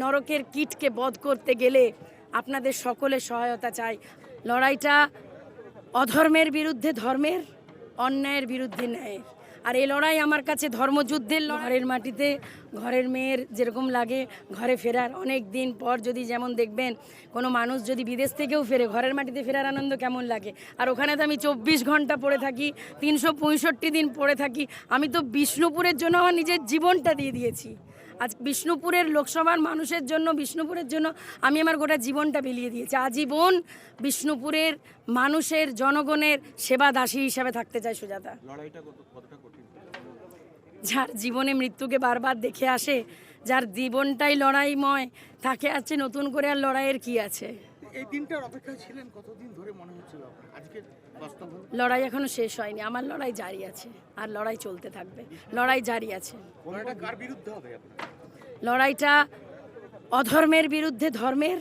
নরকের কীটকে বধ করতে গেলে আপনাদের সকলের সহায়তা চাই। লড়াইটা অধর্মের বিরুদ্ধে ধর্মের, অন্যায়ের বিরুদ্ধে ন্যায়ের। আর এই লড়াই আমার কাছে ধর্মযুদ্ধের ঘরের মাটিতে ঘরের মেয়ের যেরকম লাগে ঘরে ফেরার। অনেক দিন পর যদি যেমন দেখবেন কোনো মানুষ যদি বিদেশ থেকেও ফেরে, ঘরের মাটিতে ফেরার আনন্দ কেমন লাগে? আর ওখানে তো আমি চব্বিশ ঘণ্টা পড়ে থাকি, তিনশো পঁয়ষট্টি দিন পড়ে থাকি। আমি তো বিষ্ণুপুরের জন্য আমার নিজের জীবনটা দিয়ে দিয়েছি। আজ বিষ্ণুপুরের লোকসভার মানুষের জন্য বিষ্ণুপুরের জন্য আমি আমার গোটা জীবনটা বিলিয়ে দিয়েছি। আজীবন বিষ্ণুপুরের মানুষের জনগণের সেবা দাসী হিসাবে থাকতে চাই সুজাতা। যার জীবনে মৃত্যুকে বারবার দেখে আসে যার জীবনটাই লড়াইময় তাকে আছে নতুন করে আর লড়াইয়ের কি আছে? এই দিনটার অপেক্ষায় ছিলেন কতদিন ধরে মনে হচ্ছিল আজকে বাস্তব লড়াই এখনও শেষ হয়নি। আমার লড়াই জারি আছে আর লড়াই চলতে থাকবে। লড়াই জারি আছে। লড়াইটা কার বিরুদ্ধে হবে লড়াইটা অধর্মের বিরুদ্ধে ধর্মের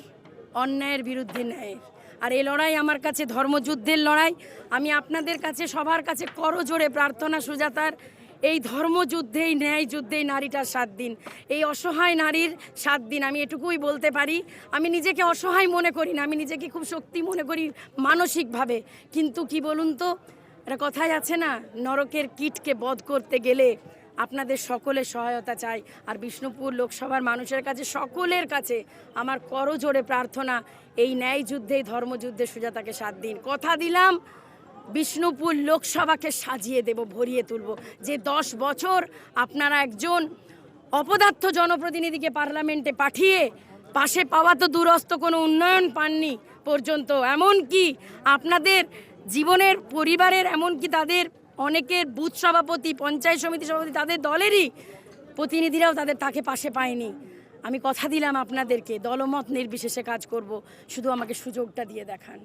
অন্যায়ের বিরুদ্ধে ন্যায়ের। আর এই লড়াই আমার কাছে ধর্মযুদ্ধের লড়াই। আমি আপনাদের কাছে সবার কাছে করজোড়ে প্রার্থনা সুজাতার এই ধর্মযুদ্ধে, এই ন্যায় যুদ্ধে এই নারীটার সাত দিন। এই অসহায় নারীর সাত দিন, আমি এটুকুই বলতে পারি। আমি নিজেকে অসহায় মনে করি না, আমি নিজেকে খুব শক্তি মনে করি মানসিকভাবে। কিন্তু কি বলুন তো, একটা কথাই আছে না, নরকের কীটকে বধ করতে গেলে আপনাদের সকলের সহায়তা চাই। আর বিষ্ণুপুর লোকসভার মানুষের কাছে, সকলের কাছে আমার করজোড়ে প্রার্থনা, এই ন্যায় যুদ্ধে ধর্মযুদ্ধে সুজাতাকে সাত দিন। কথা দিলাম বিষ্ণুপুর লোকসভাকে সাজিয়ে দেব, ভরিয়ে তুলব। যে দশ বছর আপনারা একজন অপদার্থ জনপ্রতিনিধিকে পার্লামেন্টে পাঠিয়ে পাশে পাওয়া তো দূরস্থ কোনো উন্নয়ন পাননি পর্যন্ত। এমন কি আপনাদের জীবনের পরিবারের, এমনকি তাদের অনেকের বুথ সভাপতি, পঞ্চায়েত সমিতি সভাপতি, তাদের দলেরই প্রতিনিধিরাও তাদের তাকে পাশে পায়নি। আমি কথা দিলাম আপনাদেরকে, দলমত নির্বিশেষে কাজ করব। শুধু আমাকে সুযোগটা দিয়ে দেখান।